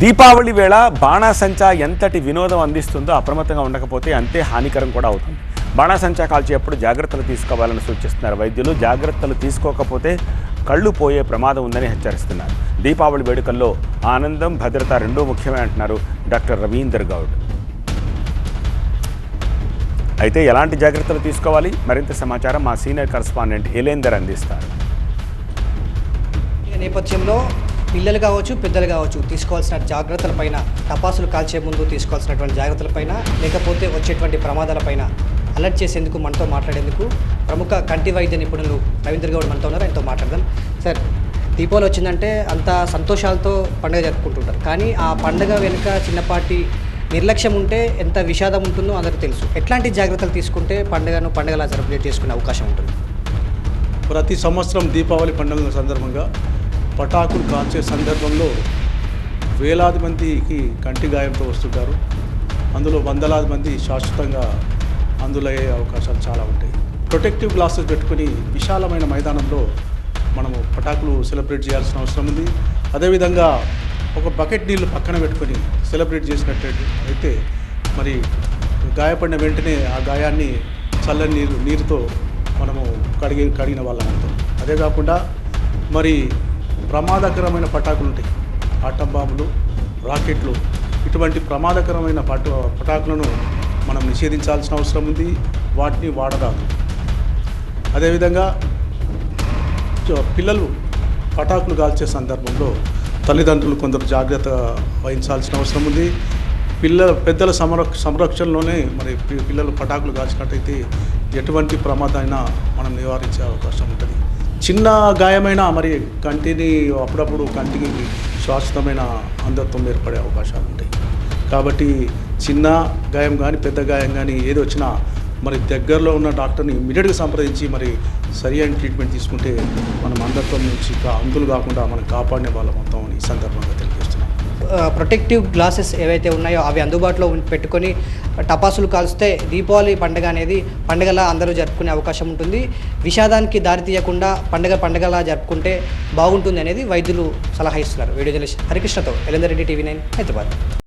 దీపావళి వేళ బాణాసంచా ఎంతటి వినోదం అందిస్తుందో అప్రమత్తంగా ఉండకపోతే అంతే హానికరం కూడా అవుతుంది. బాణాసంచా కాల్చేటప్పుడు జాగ్రత్తలు తీసుకోవాలని సూచిస్తున్నారు వైద్యులు. జాగ్రత్తలు తీసుకోకపోతే కళ్ళు పోయే ప్రమాదం ఉందని హెచ్చరిస్తున్నారు. దీపావళి వేడుకల్లో ఆనందం భద్రత రెండూ ముఖ్యమే అంటున్నారు డాక్టర్ రవీందర్ గౌడ్. అయితే ఎలాంటి జాగ్రత్తలు తీసుకోవాలి? మరింత సమాచారం మా సీనియర్ కరస్పాండెంట్ ఎలేందర్ అందిస్తారు. ఈ నేపథ్యంలో పిల్లలు కావచ్చు పెద్దలు కావచ్చు తీసుకోవాల్సిన జాగ్రత్తలపైన టపాసులు కాల్చే ముందు తీసుకోవాల్సినటువంటి జాగ్రత్తలపైన లేకపోతే వచ్చేటువంటి ప్రమాదాలపైన అలర్ట్ చేసేందుకు మనతో మాట్లాడేందుకు ప్రముఖ కంటి వైద్య నిపుణులు రవీంద్ర గౌడ్ మనతో ఉన్నారు. ఆయనతో మాట్లాడదాం. సార్ దీపావళి వచ్చిందంటే అంత సంతోషాలతో పండుగ జరుపుకుంటుంటారు. కానీ ఆ పండుగ వెనుక చిన్నపాటి నిర్లక్ష్యం ఉంటే ఎంత విషాదం ఉంటుందో అందరికీ తెలుసు. ఎట్లాంటి జాగ్రత్తలు తీసుకుంటే పండుగను పండుగలా సెలబ్రేట్ చేసుకునే అవకాశం ఉంటుంది? ప్రతి సంవత్సరం దీపావళి పండుగ సందర్భంగా పటాకులు కాల్చే సందర్భంలో వేలాది మందికి కంటి గాయంతో వస్తుంటారు. అందులో వందలాది మంది శాశ్వతంగా అందులో అయ్యే అవకాశాలు చాలా ఉంటాయి. ప్రొటెక్టివ్ గ్లాసెస్ పెట్టుకుని విశాలమైన మైదానంలో మనము పటాకులు సెలబ్రేట్ చేయాల్సిన అవసరం ఉంది. అదేవిధంగా ఒక బకెట్ నీళ్ళు పక్కన పెట్టుకొని సెలబ్రేట్ చేసినట్టయితే మరి గాయపడిన వెంటనే ఆ గాయాన్ని చల్లని నీరు నీరుతో మనము కడిగి కడిగిన వాళ్ళం అవుతాం. అదే కాకుండా మరి ప్రమాదకరమైన పటాకులు ఉంటాయి. ఆటం బాంబులు రాకెట్లు. ఇటువంటి ప్రమాదకరమైన పట పటాకులను మనం నిషేధించాల్సిన అవసరం ఉంది. వాటిని వాడరాదు. అదేవిధంగా పిల్లలు పటాకులు కాల్చే సందర్భంలో తల్లిదండ్రులు కొందరు జాగ్రత్త వహించాల్సిన అవసరం ఉంది. పిల్లల పెద్దల సంరక్ష సంరక్షణలోనే మరి పి- పిల్లలు పటాకులు కాల్చినట్టయితే ఎటువంటి ప్రమాదాన్ని మనం నివారించే అవకాశం ఉంటుంది. చిన్న గాయమైనా మరి కంటిని అప్పుడప్పుడు కంటికి శాశ్వతమైన అంధత్వం ఏర్పడే అవకాశాలు ఉంటాయి. కాబట్టి చిన్న గాయం కానీ పెద్ద గాయం కానీ ఏది వచ్చినా మరి దగ్గరలో ఉన్న డాక్టర్ని ఇమీడియట్గా సంప్రదించి మరి సరి అయిన ట్రీట్మెంట్ తీసుకుంటే మనం అంధత్వం నుంచి కా- కాకుండా మనం కాపాడిన వాళ్ళం అవుతామని ఈ సందర్భంగా తెలియజేస్తాం ప్రొటెక్టివ్ గ్లాసెస్ ఏవైతే ఉన్నాయో అవి అందుబాటులో పెట్టుకొని టపాసులు కాల్స్తే దీపావళి పండుగ అనేది పండుగలా అందరూ జరుపుకునే అవకాశం ఉంటుంది. విషాదానికి దారి తీయకుండా పండుగ పండుగలా జరుపుకుంటే బాగుంటుంది అనేది వైద్యులు సలహా ఇస్తున్నారు. వీడియో జర్నలిస్ట్ హరికృష్ణతో ఎలందరెడ్డి టీవీ నైన్ హైదరాబాద్.